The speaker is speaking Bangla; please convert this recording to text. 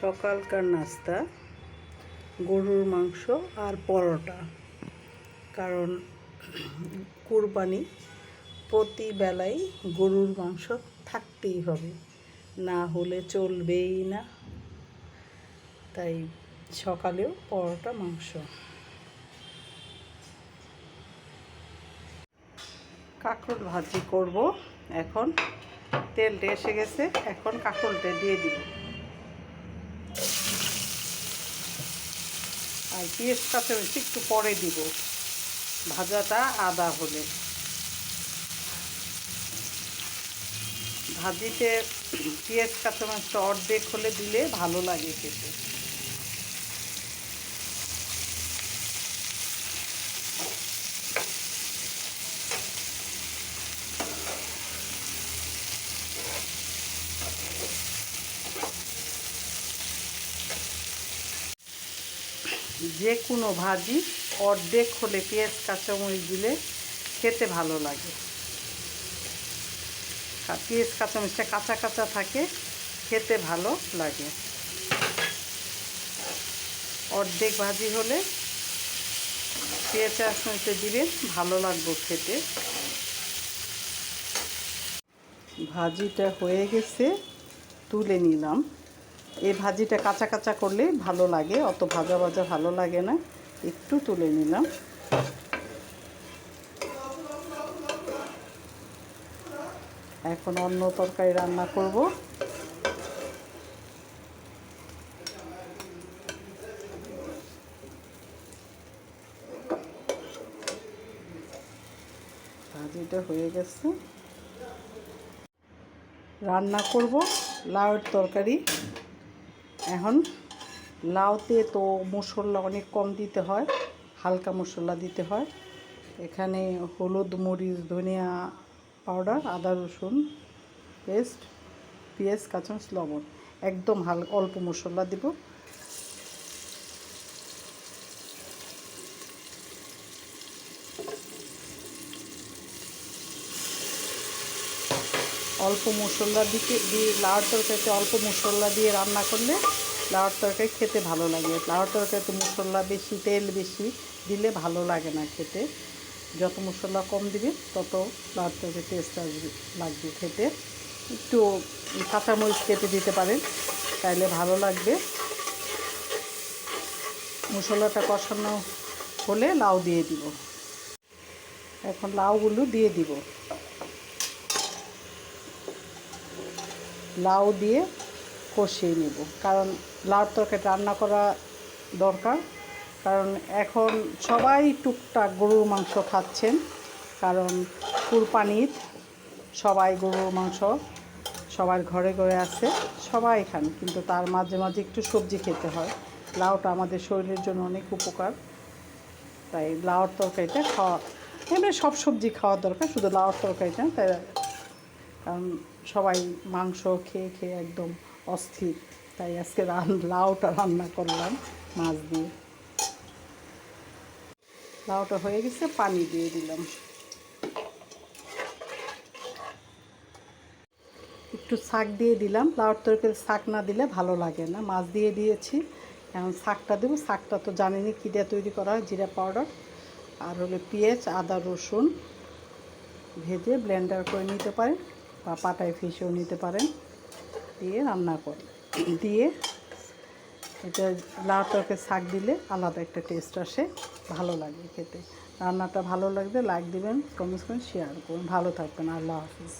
সকালকার নাস্তা, গরুর মাংস আর পরোটা। কারণ কুরবানি প্রতি বেলায় গরুর মাংস থাকতেই হবে, না হলে চলবেই না। তাই সকালেও পরোটা, মাংস। কাঁকরোল ভাজি করব। এখন তেলটা এসে গেছে, এখন কাঁকরোলটা দিয়ে দিব। আর পেঁয়াজ কাঁচামরিচ একটু পরে দিব। ভাজাটা আদা হলে। ভাজিতে পেঁয়াজ কাঁচামরিচটা অর্ধেক হলে দিলে ভালো লাগে খেতে। যে কোনো ভাজি অর্ধেক হলে পেঁয়াজ, কাঁচামরিচ দিলে খেতে ভালো লাগে। পেঁয়াজ, কাঁচামরিচটা কাঁচা কাঁচা থাকে, খেতে ভালো লাগে। অর্ধেক ভাজি হলে পেঁয়াজ, কাঁচামরিচটা দিবেন ভালো লাগবে খেতে। ভাজিটা হয়ে গেছে, তুলে নিলাম। এই ভাজিটা কাঁচা কাঁচা করলে ভালো লাগে, অত ভাজা ভাজা ভালো লাগে না। একটু তুলে নিলাম। এখন অন্য তরকারি রান্না করব। ভাজিটা হয়ে গেছে। রান্না করব লাউয়ের তরকারি। এখন লাউতে তো মশলা অনেক কম দিতে হয়, হালকা মশলা দিতে হয়। এখানে হলুদ, মরিচ, ধনিয়া পাউডার, আদা, রসুন, পেস্ট, পেঁয়াজ কাঁচামচ লবণ। একদম হাল, অল্প মশলা দিব। অল্প মশলা দিতে দিয়ে লাউর তরকারিতে অল্প মশলা দিয়ে রান্না করলে লাউর তরকারি খেতে ভালো লাগে। লাউর তরকারিতে মশলা বেশি, তেল বেশি দিলে ভালো লাগে না খেতে। যত মশলা কম দিবে, তত লাউর তরকারি টেস্ট আসবে, লাগবে খেতে। একটু কাঁচামরিচ কেটে দিতে পারেন, তাইলে ভালো লাগবে। মশলাটা কষানো হলে লাউ দিয়ে দিব। এখন লাউগুলো দিয়ে দিব। লাউ দিয়ে কষিয়ে নেব। কারণ লাউর তরকারি রান্না করা দরকার। কারণ এখন সবাই টুকটাক গরুর মাংস খাচ্ছেন। কারণ কুরবানির সবাই গরুর মাংস সবার ঘরে ঘরে আছে, সবাই খান। কিন্তু তার মাঝে মাঝে একটু সবজি খেতে হয়। লাউটা আমাদের শরীরের জন্য অনেক উপকার। তাই লাউর তরকারিটা খাওয়া এমনি সব সবজি খাওয়া দরকার, শুধু লাউর তরকারিটা, তাই কারণ সবাই মাংস খেয়ে খেয়ে একদম অস্থির। তাই আজকে রান, লাউটা রান্না করলাম মাছ দিয়ে। লাউটা হয়ে গেছে, পানি দিয়ে দিলাম। একটু শাক দিয়ে দিলাম। লাউর তরকারি শাক না দিলে ভালো লাগে না। মাছ দিয়ে দিয়েছি। এখন শাকটা দেবো। শাকটা তো জানিনি কী দিয়ে তৈরি করা হয়। জিরা পাউডার আর হলো পেঁয়াজ, আদা, রসুন ভেজে ব্লেন্ডার করে নিতে পারেন। বা পাটায় ফিসেও নিতে পারেন। দিয়ে রান্না করে। দিয়ে এটা লাউ তরকারি শাক দিলে আলাদা একটা টেস্ট আসে, ভালো লাগে খেতে। রান্নাটা ভালো লাগবে লাইক দিবেন কমেন্টস করুন শেয়ার করুন। ভালো থাকবেন, আল্লাহ হাফিজ।